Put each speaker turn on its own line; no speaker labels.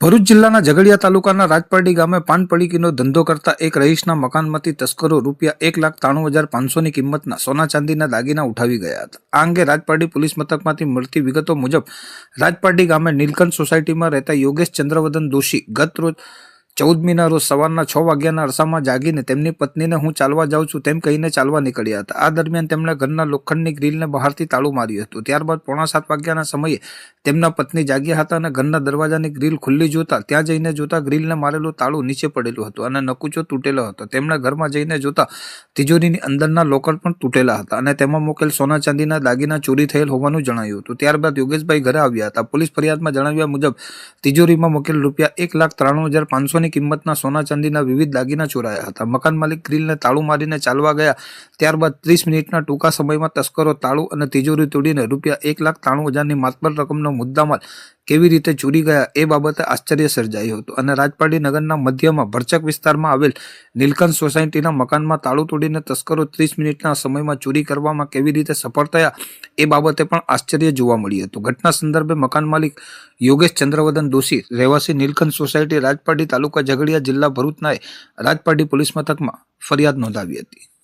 ભરૂચ જિલ્લાના ઝઘડિયા તાલુકાના રાજપારડી ગામે પાન પડીકીનો ધંધો કરતા એક રહીશના મકાનમાંથી તસ્કરો રૂપિયા એક લાખ ત્રાણું હજાર પાંચસોની કિંમતના સોના ચાંદીના દાગીના ઉઠાવી ગયા હતા. આ અંગે રાજપારડી પોલીસ મથકમાંથી મળતી વિગતો મુજબ રાજપારડી ગામે નીલકંઠ સોસાયટીમાં રહેતા યોગેશ ચંદ્રવદન દોશી ગત રોજ ચૌદમીના રોજ સવારના છ વાગ્યાના અરસામાં જાગીને તેમની પત્નીને હું ચાલવા જાઉં છું તેમ કહીને ચાલવા નીકળ્યા હતા. આ દરમિયાન તેમણે ઘરના લોખંડની ગ્રીલને બહારથી તાળું માર્યું હતું. ત્યારબાદ પોણા સાત વાગ્યાના સમયે તેમના પત્ની જાગ્યા હતા અને ઘરના દરવાજાની ગ્રીલ ખુલ્લી જોતા ત્યાં જઈને જોતા ગ્રીલને મારેલું તાળું નીચે પડેલું હતું અને નકુચો તૂટેલો હતો. તેમણે ઘરમાં જઈને જોતા તિજોરીની અંદરના લોકર પણ તૂટેલા હતા અને તેમાં મૂકેલ સોના ચાંદીના દાગીના ચોરી થયેલ હોવાનું જણાયું હતું. ત્યારબાદ યોગેશભાઈ ઘરે આવ્યા હતા. પોલીસ ફરિયાદમાં જણાવ્યા મુજબ તિજોરીમાં મૂકેલ રૂપિયા એક લાખ ત્રાણું હજાર પાંચસોની કિંમતના સોના ચાંદીના વિવિધ દાગીના ચોરાયા હતા. મકાન માલિક ગ્રીલને તાળું મારીને ચાલવા ગયા. ત્યારબાદ ત્રીસ મિનિટના ટૂંકા સમયમાં તસ્કરો તાળું અને તિજોરી તોડીને રૂપિયા એક લાખ ત્રાણું હજારની માતબર રકમનો મુદ્દામાલ કેવી રીતે ચૂરી ગયા એ બાબતે આશ્ચર્ય સર્જાયું હતું. અને રાજપાડી નગરના મધ્યમાં ભરચક વિસ્તારમાં આવેલ નીલકંઠ સોસાયટીના મકાનમાં તાળું તોડીને તસ્કરો ત્રીસ મિનિટના સમયમાં ચોરી કરવામાં કેવી રીતે સફળ થયા એ બાબતે પણ આશ્ચર્ય જોવા મળ્યું હતું. ઘટના સંદર્ભે મકાન માલિક યોગેશ ચંદ્રવદન દોશી, રહેવાસી નીલકંઠ સોસાયટી રાજપાડી તાલુકા ઝઘડિયા જિલ્લા ભરૂચનાએ રાજપાડી પોલીસ મથકમાં ફરિયાદ નોંધાવી હતી.